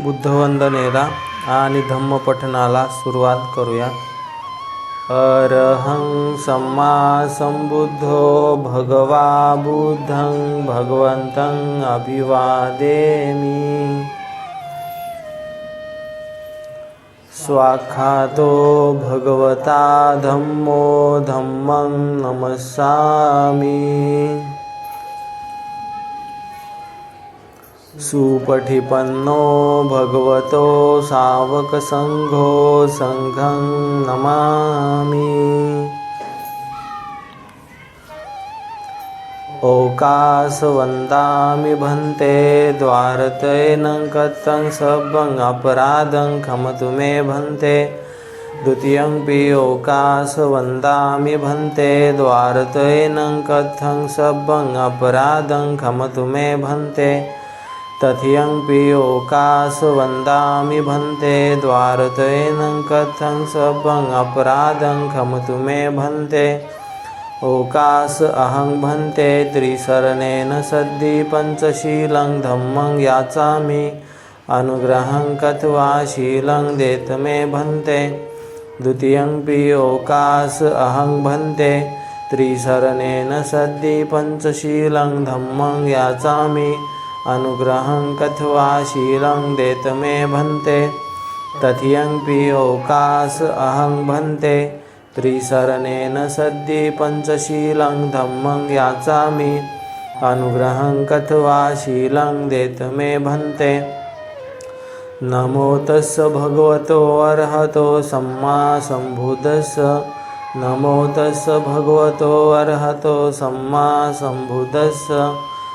बुद्धवंदनेला आणि धम्मपठणाला सुरुवात करूया. अरहं सम्मा संबुद्धो भगवा बुद्धं भगवन्तं अभिवादेमि. स्वाखातो भगवता धम्मो धम्मं नमस्सामि. सुपठिपन्नो भगवतो सावकसङ्घो सङ्घं नमामि। ओकासवन्दामि भन्ते द्वारतयेन कथं अपराधं खमतु मे भन्ते। द्वितीयंपि ओकासवन्दामि भन्ते द्वारतयेन कथं अपराधं खमतु मे भन्ते। तथियंपि ओकासवन्दामि भन्ते द्वारतयेन कथं सभं अपराधं खमतु मे भन्ते। ओकास अहं भन्ते त्रिशरणेन सद्धि पञ्चशीलं धम्मं याचामि। अनुग्रहं कत्वा शीलं देत मे भन्ते। द्वितीयंपि ओकास अहं भन्ते त्रिशरणेन सद्धि पञ्चशीलं धम्मं याचामि। अनुग्रहं कथवा शीलं देत मे भन्ते तथियंपि ओकास अहं भन्ते। त्रिशरणेन सद्धि पञ्चशीलं धम्मं याचामि अनुग्रहं कथवा शीलं देत मे भन्ते। नमो तस्स भगवतो अर्हतो सम्मा सम्बुद्धस्स नमो तस्स भगवतो अर्हतो सम्मा सम्बुद्धस्स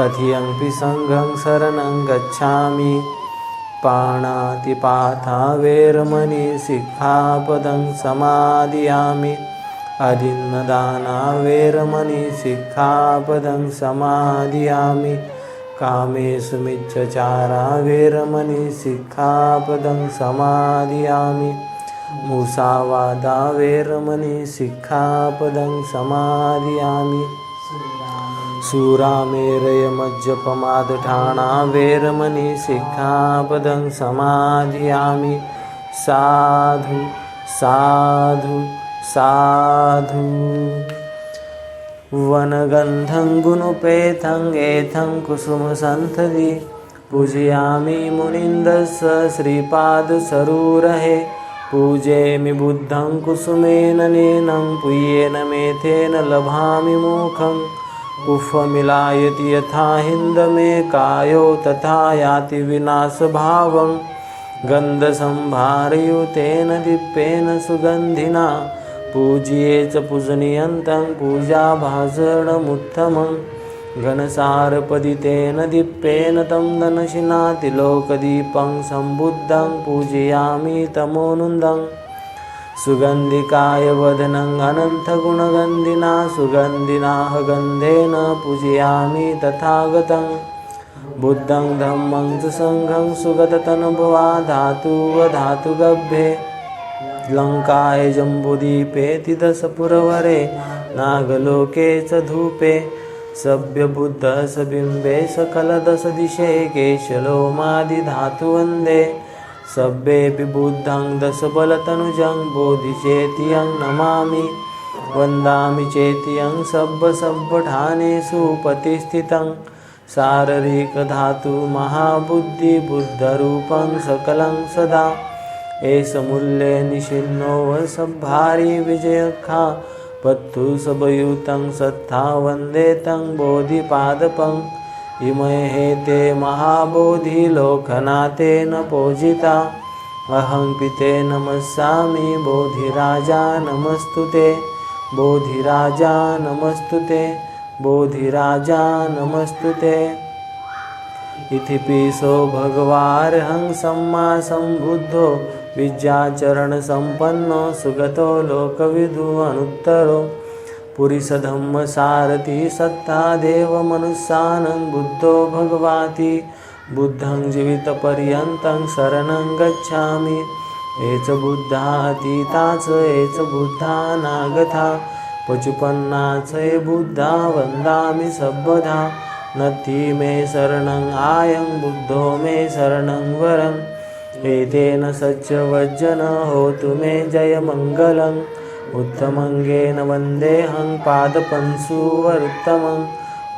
तथियंपि सङ्घं शरणं गच्छामि। पाणातिपाथा वेरमणि शिक्षापदं समादियामि। अधिन्नदाना वेरमणि शिक्षापदं समादियामि। कामेषु मिच्छचारा वेरमणि शिक्षापदं समादियामि। मुसावादा वेरमणि सिक्खापदं समादियामि। सुरामेरयमज्जपमादठाणा वेरमणि सिक्खापदं समाधियामि साधु साधु साधु। वनगन्धं गुणुपेथं एथं कुसुमसन्थदि पूजयामि मुनिन्दस्य श्रीपादसरूरहे। पूजेमि बुद्धं कुसुमेन नेनं पुय्येन मेथेन लभामि मुखम् पुष्पमिलायति यथा हिन्दमेकायो तथा याति विनाशभावं। गन्धसंभारयुतेन दीपेन सुगन्धिना। पूज्ये च पूजनीयन्तं पूजाभाषणमुत्तमं घनसारपदितेन दीप्येन तं दनशिनातिलोकदीपं सम्बुद्धं पूजयामि तमोनुन्दम्। सुगन्धिकाय वदनं अनन्तगुणगन्धिना सुगन्धिनाः गन्धेन पूजयामि तथागतं। बुद्धं धम्मं च सङ्घं सुगततनुभवा धातुवधातुगभ्ये। लङ्काय जम्बुदीपेति दशपुरवरे नागलोके च धूपे। सभ्यबुद्धसबिम्बे सकलदशदिशे केशलोमादिधातुवन्दे। सभ्येऽपि बुद्धं दशबलतनुजं बोधिचेतियं नमामि। वन्दामि चेतियं सब्बसब्बठानेषु प्रतिष्ठितं शारीरिकधातु महाबुद्धिबुद्धरूपं सकलं सदा। एष वसभारी विजयखा। पत्तु सबयुतं सत्था वन्दे तं बोधिपादपम् इमहे ते महाबोधिलोकनाथेन पूजिता। अहं पिते नमस्सामि बोधिराजा नमस्तु ते बोधिराजा नमस्तु ते बोधिराजा नमस्तु ते इति पिसो भगवार्हं सम्मा सम्बुद्धो विद्याचरणसम्पन्नो सुगतो लोकविदु अनुत्तरो पुरिसधम्मसारथि सत्ता देवमनुष्यानं बुद्धो भगवाति। बुद्धं जीवितपर्यन्तं शरणं गच्छामि। एच बुद्धा अतीताच एच बुद्धा नागथा। पचुपन्नाच ए बुद्धा वन्दामि सर्वदा। नत्थि मे शरणं आयं बुद्धो मे शरणं वरम् एतेन सच्चवज्जन होतु मे जयमङ्गलम्। उत्तमङ्गेन वन्देऽहं पादपंशुवरुत्तमं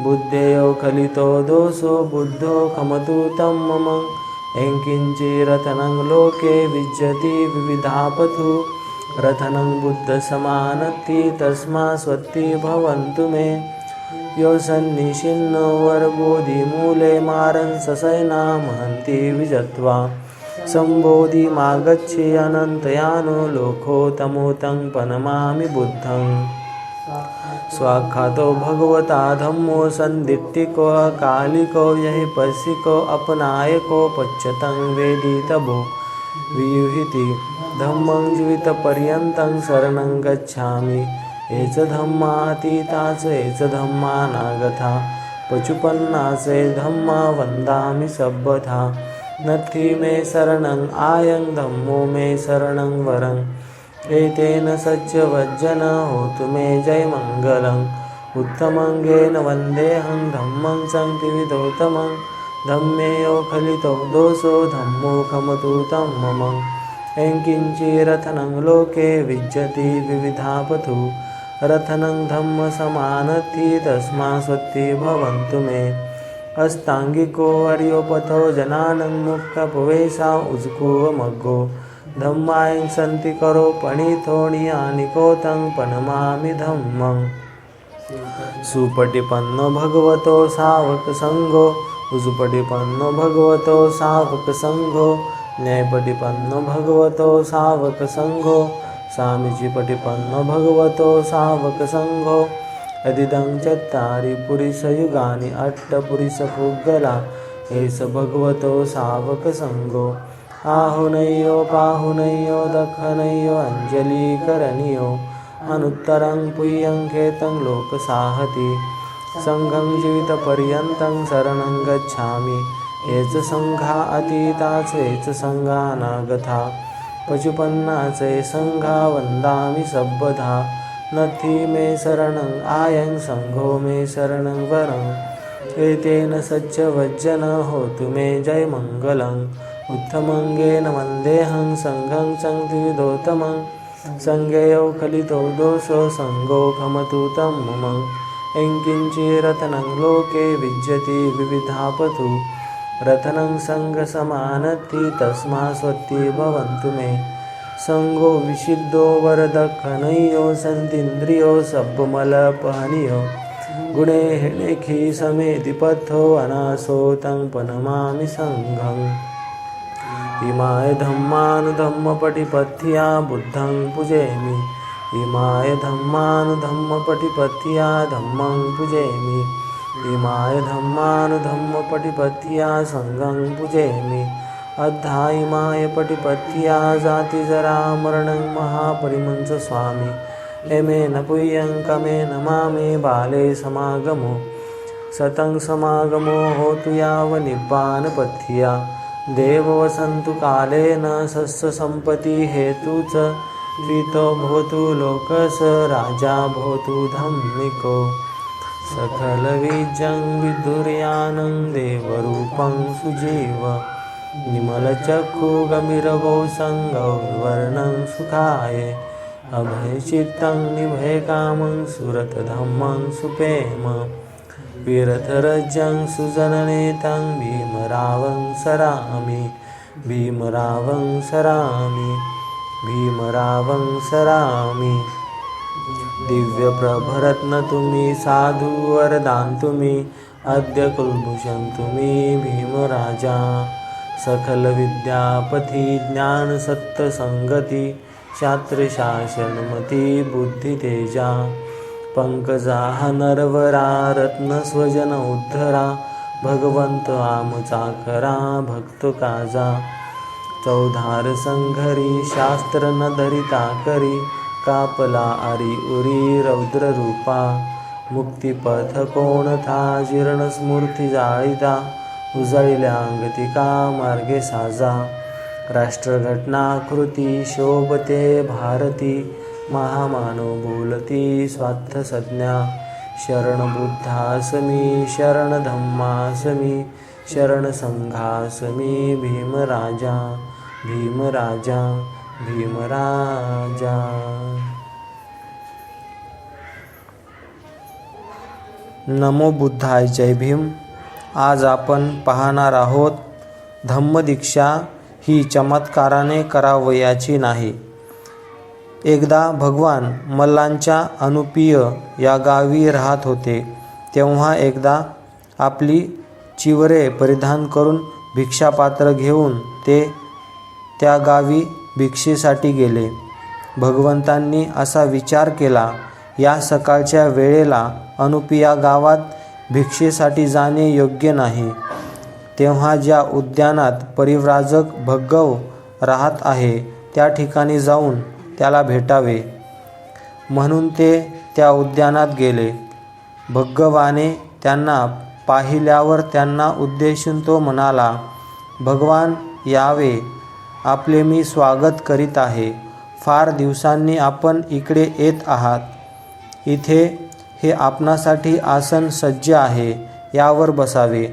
बुद्धेयो खलितो दोषो बुद्धो खमतु तं मम। किञ्चिरथनं लोके विज्जति विविधापथु। रथनं बुद्धसमानत्ति तस्मा स्वत्ति भवन्तु मे। यो सन्निशिन्नो वरबोधिमूले मारं ससैना महन्ति विजत्वा। सम्बोधिमागच्छे अनन्तयानो लोकोतमोतं पनमामि बुद्धम् स्वाख्यातो भगवता धम्मो सन्दित्तिको कालिको यहि पशिको अपनायको पच्यतं वेदितभो। वियुहिति धम्मं जीवितपर्यन्तं शरणं गच्छामि। एच धम्मातीता च एच धम्मानागथा। पचुपन्ना च धम्मा वन्दामि सर्वथा नत्थि मे शरणं आयं धम्मो मे शरणं वरं। एतेन सज्जवज्जन होतु मे जयमङ्गलम् उत्तमङ्गेन वन्देऽहं धम्मं सङ्क्तिविदोत्तमं धम्मेयो खलितो दोषो धम्मो खमतु तं मम। यङ्किञ्चिरथनं लोके विज्जति विविधापथु रथनं धम्मसमानति तस्मा स्वत्ति भवन्तु मे। अस्ताङ्गिको अर्योपथो जनानं मुक्तपवेशा उज्कुवमग्गो धम्मायं सन्ति करो पणिथोणियानिकोतं पनमामि धम्मं। सुपटिपन्नो भगवतो सावकसङ्गो उजुपटिपन्नो भगवतो सावकसङ्घो न्यायपटिपन्नो भगवतो सावकसङ्घो स्वामीजीपटिपन्नो भगवतो सावकसङ्घो यदिदं चत्वारि पुरुषयुगानि एष भगवतो सावकसङ्गो। आहुनयो पाहुनयो दखनयो अञ्जलीकरणीयो। अनुत्तरं पुय्यं खेतं लोकसाहति। सङ्घं जीवितपर्यन्तं शरणं गच्छामि। ये च सङ्घा अतीता च ये च सङ्घानागथा। पशुपन्ना च ये सङ्घा वन्दामि सर्वधा नथि मे शरणं आयं सङ्घो मे शरणं वरम् एतेन सच्चवज्जन होतु मे जयमङ्गलम् उत्तमङ्गेन वन्देऽहं सङ्घं सङ्क्तिविदोत्तमं सङ्गेयो खलितो दोषो सङ्गो खमतु तं मम। यङ्किञ्चिरतनं लोके विज्जति विविधापतु। रथनं सङ्गसमानत्ति तस्मा स्वत्ति भवन्तु मे संगो विशिद्धो वरदखनयो सन्तीन्द्रियो सब्बमलपहनियो। गुणे लेखि समेति पथो अनासो तं पनमामि सङ्घम्। इमाय धम्मानुधम्मपटिपथ्या बुद्धं पूजयमि। इमाय धम्मानुधम्मपटिपथ्या धम्मं पूजयमि। इमाय धम्मानुधम्मपटिपथ्या सङ्गं पूजयमि। अद्धा इमाय पटिपथ्या जातिजरामरणं महापरिमंस स्वामी। यमेन पुय्यं कमेन मामे बाले समागमो। सतं समागमो होतु यावनिब्बानपथ्या देववसन्तु कालेन सस्यसम्पत्तिहेतु च त्वितो भवतु लोकस राजा भवतु धम्मिको। सकलबीजं विदुर्यानं देवरूपं सुजीव। निमलचक्षुगमिरगौ वर्णं सुखाय। अभयचित्तं निभयकामं सुरतधम्मं सुपेम। विरथरजं सुजननेतं भीमरावं सरामि। भीमरावं सरामि। भीमरावं सरामि। दिव्यप्रभरत्न तुम्ही साधु वरदान तुम्ही अद्य कुलभूषण तुम्ही भीमराजा। सकल विद्यापती ज्ञान सत्य संगती शास्त्रशासनमती बुद्धितेजा पंकजा नरवरा रत्नस्वजन उद्धरा भगवंत आमचा करा भक्त काजा. चौधार संघरी शास्त्र न धरिता करी कापला आरी उरी रौद्र रूपा. मुक्तिपथ कोण था जीर्ण स्मूर्ती जाळीता उजळल्या अंगतिका मार्गे साजा. राष्ट्रघटना कृती शोभते भारती. महामानव बोलती स्वार्थ संज्ञा शरण बुद्धासमी शरण धम्मासमी शरण संघासमी भीमराजा. भीमराजा भीमराजा. नमो बुद्धाय जय भीम. आज आपण पाहणार आहोत धम्मदीक्षा ही चमत्काराने करावयाची नाही. एकदा भगवान मल्लांच्या अनुपीय या गावी राहत होते तेव्हा एकदा आपली चिवरे परिधान करून भिक्षापात्र घेऊन ते त्या गावी भिक्षेसाठी गेले. भगवंतांनी असा विचार केला या सकाळच्या वेळेला अनुपिया गावात भिक्षेसाठी जाणे योग्य नाही. तेव्हा ज्या उद्यानात परिव्राजक भग्गव राहत आहे त्या ठिकाणी जाऊन त्याला भेटावे. म्हणून ते त्या उद्यानात गेले. भग्गवाने त्यांना पाहिल्यावर त्यांना उद्देशून तो म्हणाला भगवान यावे. आपले मी स्वागत करीत आहे. फार दिवसांनी आपण इकडे येत आहात. इथे हे आपणासाठी आसन सज्ज आहे यावर बसावे.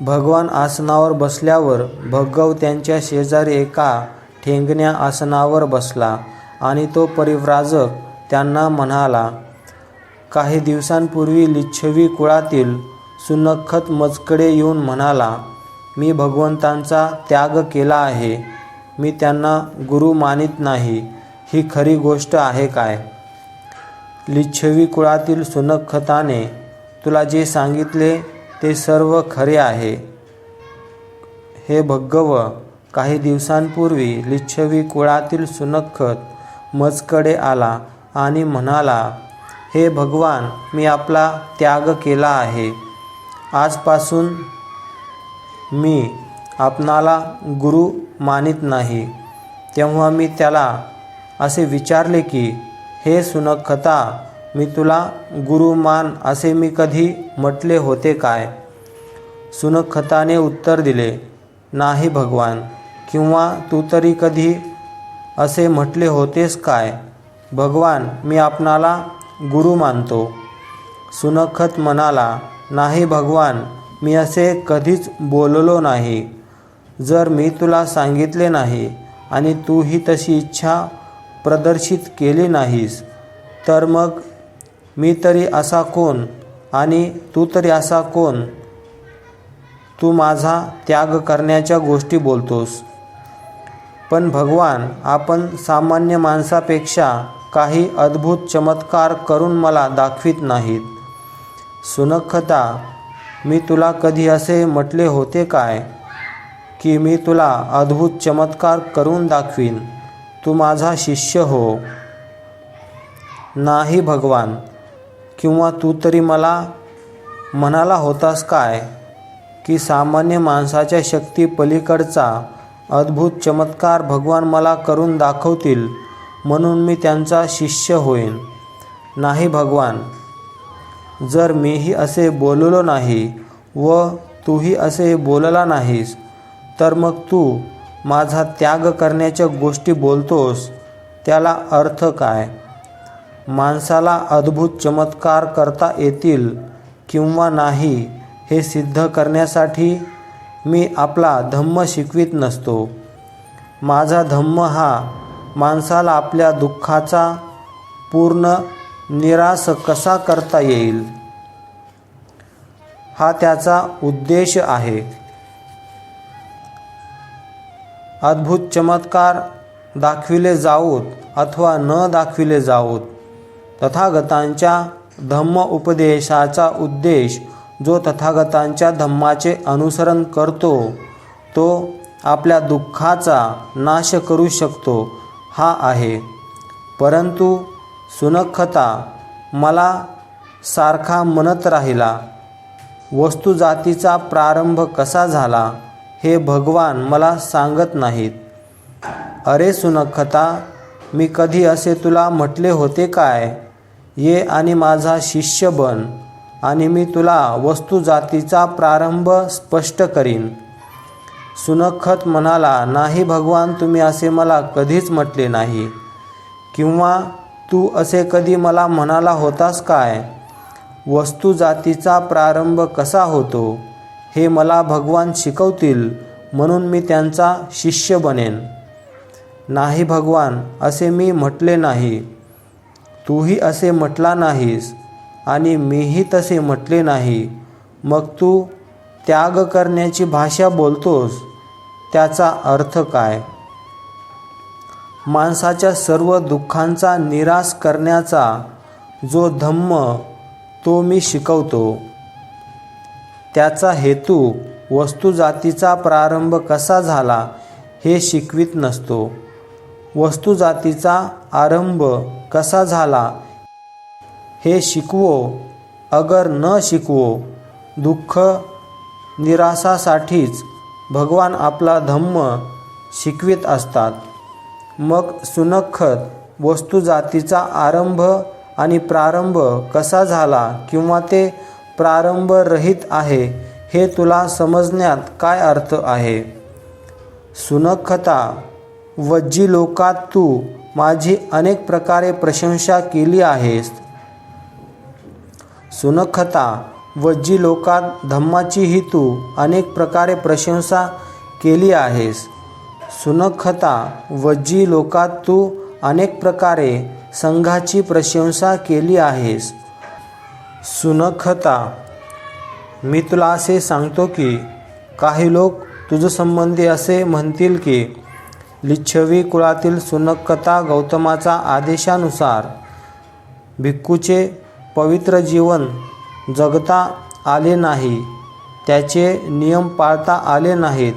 भगवान आसनावर बसल्यावर भगव त्यांच्या शेजारी एका ठेंगण्या आसनावर बसला आणि तो परिव्राजक त्यांना म्हणाला काही दिवसांपूर्वी लिच्छवी कुळातील सुनखत मजकडे येऊन म्हणाला मी भगवंतांचा त्याग केला आहे मी त्यांना गुरु मानित नाही ही खरी गोष्ट आहे काय? लिच्छवी कुळातील सुनखताने तुला जे सांगितले ते सर्व खरे आहे. हे भग्गव काही दिवसांपूर्वी लिच्छवी कुळातील सुनखत मजकडे आला आणि म्हणाला हे भगवान मी आपला त्याग केला आहे. आजपासून मी आपणाला गुरु मानित नाही. तेव्हा मी त्याला असे विचारले की हे सुनखता मी तुला गुरु मान असे मी कधी म्हटले होते काय? सुनखताने उत्तर दिले नाही भगवान किंवा तू तरी कधी असे म्हटले होतेस काय? भगवान मी आपणाला गुरु मानतो. सुनखत म्हणाला नाही भगवान मी असे कधीच बोललो नाही. जर मी तुला सांगितले नाही आणि तूही तशी इच्छा प्रदर्शित केली नाहीस. तर मग मी तरी असा कोण आणि तू तरी असा कोण? तू माझा त्याग करण्याच्या गोष्टी बोलतोस. पण भगवान आपण सामान्य माणसापेक्षा काही अद्भुत चमत्कार करून मला दाखवित नाहीत. सुनखता मी तुला कधी असे म्हटले होते काय? की मी तुला अद्भुत चमत्कार करून दाखवीन. तू माझा शिष्य हो. नाही भगवान किंवा तू तरी मला म्हणाला होतास काय की सामान्य माणसाच्या शक्ती पलीकडचा अद्भुत चमत्कार भगवान मला करून दाखवतील म्हणून मी त्यांचा शिष्य होईन? नाही भगवान जर मीही असे बोललो नाही व तूही असे बोलला नाहीस तर मग तू माझा त्याग करण्याच्या गोष्टी बोलतोस त्याला अर्थ काय? माणसाला अद्भुत चमत्कार करता येतील किंवा नाही हे सिद्ध करण्यासाठी मी आपला धम्म शिकवित नसतो. माझा धम्म हा माणसाला आपल्या दुःखाचा पूर्ण निराश कसा करता येईल? हा त्याचा उद्देश आहे. अद्भुत चमत्कार दाखविले जावोत अथवा न दाखविले जावोत तथागतांच्या धम्म उपदेशाचा उद्देश जो तथागतांच्या धम्माचे अनुसरण करतो तो आपल्या दुःखाचा नाश करू शकतो हा आहे. परंतु सुनखता मला सारखा म्हणत राहिला वस्तुजातीचा प्रारंभ कसा झाला? हे भगवान मला सांगत नाहीत. अरे सुनखता मी कधी असे तुला म्हटले होते काय? ये आणि माझा शिष्य बन आणि मी तुला वस्तुजातीचा प्रारंभ स्पष्ट करीन. सुनखत म्हणाला नाही भगवान तुम्ही असे मला कधीच म्हटले नाही. किंवा तू असे कधी मला म्हणाला होतास काय? वस्तुजातीचा प्रारंभ कसा होतो? हे मला भगवान शिकवतील म्हणून मी त्यांचा शिष्य बनेन. नाही भगवान असे मी म्हटले नाही. तूही असे म्हटला नाहीस आणि मीही तसे म्हटले नाही. मग तू त्याग करण्याची भाषा बोलतोस त्याचा अर्थ काय? माणसाच्या सर्व दुःखांचा निराश करण्याचा जो धम्म तो मी शिकवतो. त्याचा हेतू वस्तुजातीचा प्रारंभ कसा झाला हे शिकवित नसतो. वस्तुजातीचा आरंभ कसा झाला हे शिकवो. अगर न शिकवो दुःख निराशासाठीच भगवान आपला धम्म शिकवित असतात. मग सुनखत वस्तुजातीचा आरंभ आणि प्रारंभ कसा झाला किंवा ते प्रारंभ रहित आहे हे तुला समजण्यात काय अर्थ आहे? सुनखता वज्जी लोकात तू माझी अनेक प्रकारे प्रशंसा केली आहेस. सुनखता वज्जी लोकात धम्माचीही तू अनेक प्रकारे प्रशंसा केली आहेस. सुनखता वज्जी लोकात तू अनेक प्रकारे संघाची प्रशंसा केली आहेस. सुनखता मी तुला असे सांगतो की काही लोक तुझसंबंधी असे म्हणतील की लिच्छवी कुळातील सुनकता गौतमाचा आदेशानुसार भिक्खूचे पवित्र जीवन जगता आले नाही त्याचे नियम पाळता आले नाहीत.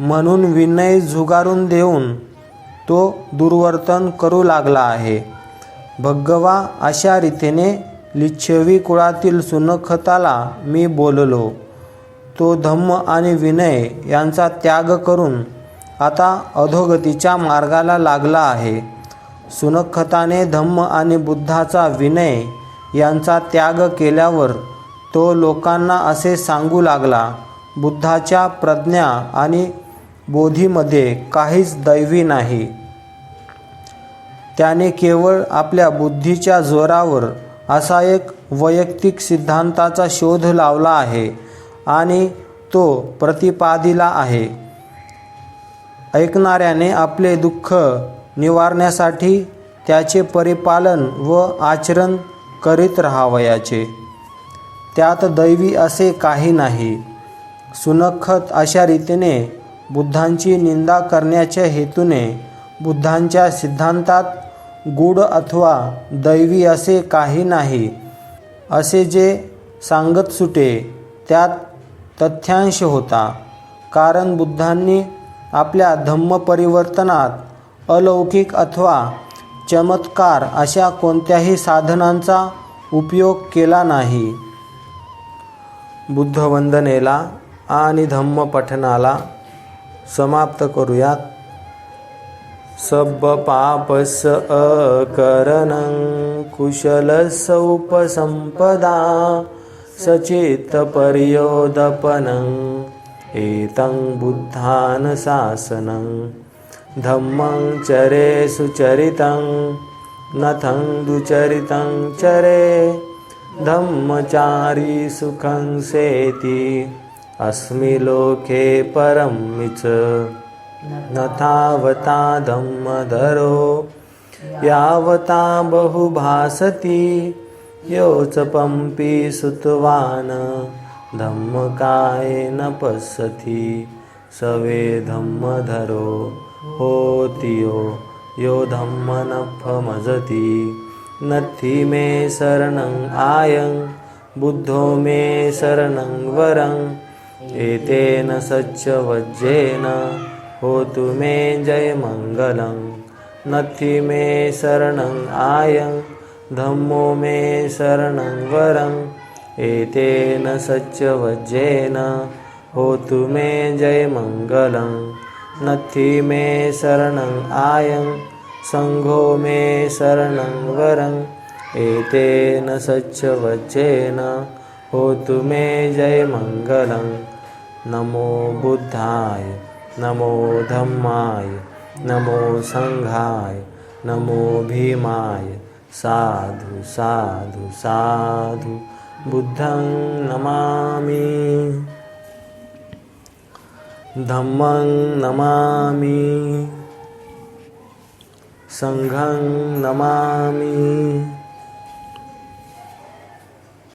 म्हणून विनय झुगारून देऊन तो दुर्वर्तन करू लागला आहे. भगवा अशा रीतीने लिच्छवी कुळातील सुनखताला मी बोललो. तो धम्म आणि विनय यांचा त्याग करून आता अधोगतीच्या मार्गाला लागला आहे. सुनखताने धम्म आणि बुद्धाचा विनय यांचा त्याग केल्यावर तो लोकांना असे सांगू लागला बुद्धाच्या प्रज्ञा आणि बोधीमध्ये काहीच दैवी नाही. त्याने केवळ आपल्या बुद्धीच्या जोरावर असा एक वैयक्तिक सिद्धांताचा शोध लावला आहे आणि तो प्रतिपादिला आहे. ऐकणाऱ्याने आपले दुःख निवारण्यासाठी त्याचे परिपालन व आचरण करीत राहावयाचे. त्यात दैवी असे काही नाही. सुनखत अशा रीतीने बुद्धांची निंदा करण्याच्या हेतूने बुद्धांच्या सिद्धांतात गूढ अथवा दैवी असे काही नाही. असे जे सांगत सुटे त्यात तथ्यांश होता. कारण बुद्धांनी आपल्या धम्म परिवर्तनात अलौकिक अथवा चमत्कार अशा कोणत्याही साधनांचा उपयोग केला नाही. बुद्धवंदनेला आणि धम्मपठनाला समाप्त करूयात. सब पापस अकरणं कुशलस्य उपसंपदा सचेत पर्योदपनं एतं बुद्धान् शासनं धम्मं चरे सुचरितं नथं दुचरितं चरे धम्मचारी सुखं सेति अस्मि लोके परं च न तावता धम्मधरो यावता बहुभासति योच पंपी सुतवान् धम्मकायेन पश्यति सवे धम्मधरो होति यो यो धम्मनफमजति नथि मे शरणं आयं बुद्धो मे शरणं वरं एतेन सच्चवज्जेन होतु मे जयमङ्गलं नथि मे शरणं आयं। धम्मो मे शरणं वरं। एतेन सच्चवज्जेन। होतु मे जयमङ्गलं नत्थि मे शरणं आयं। सङ्घो मे शरणं वरम् एतेन सच्चवज्जेन। होतु मे जयमङ्गलं नमो बुद्धाय नमो धम्माय नमो संघाय नमो भीमाय साधु साधु साधु बुद्धं नमामि। धम्मं नमामि। सङ्घं नमामि।